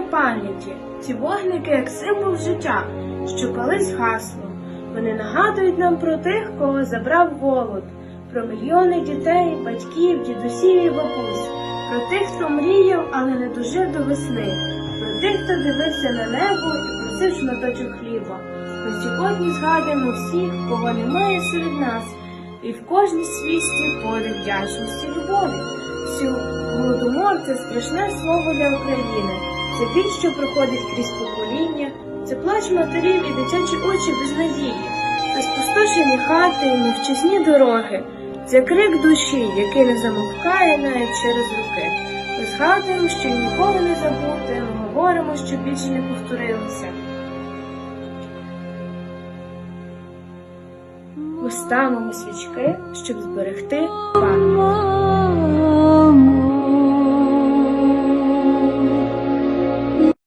пам'яті. Ці вогники як символ життя, що колись гасло. Вони нагадують нам про тих, кого забрав голод, про мільйони дітей, батьків, дідусів і бабусь, про тих, хто мріяв, але не дожив до весни, про тих, хто дивився на небо і просив шматочок хліба. Ми сьогодні згадуємо всіх, кого немає серед нас, і в кожній свісті подих вдячності любові. Всі це страшне слово для України. Це біль, що проходить крізь покоління, це плач матерів і дитячі очі без надії, це спустошені хати і мовчазні дороги, це крик душі, який не замовкає навіть через роки. Ми згадуємо, що ніколи не забути, ми говоримо, що більше не повторилося. Ми ставимо свічки, щоб зберегти пам'ять.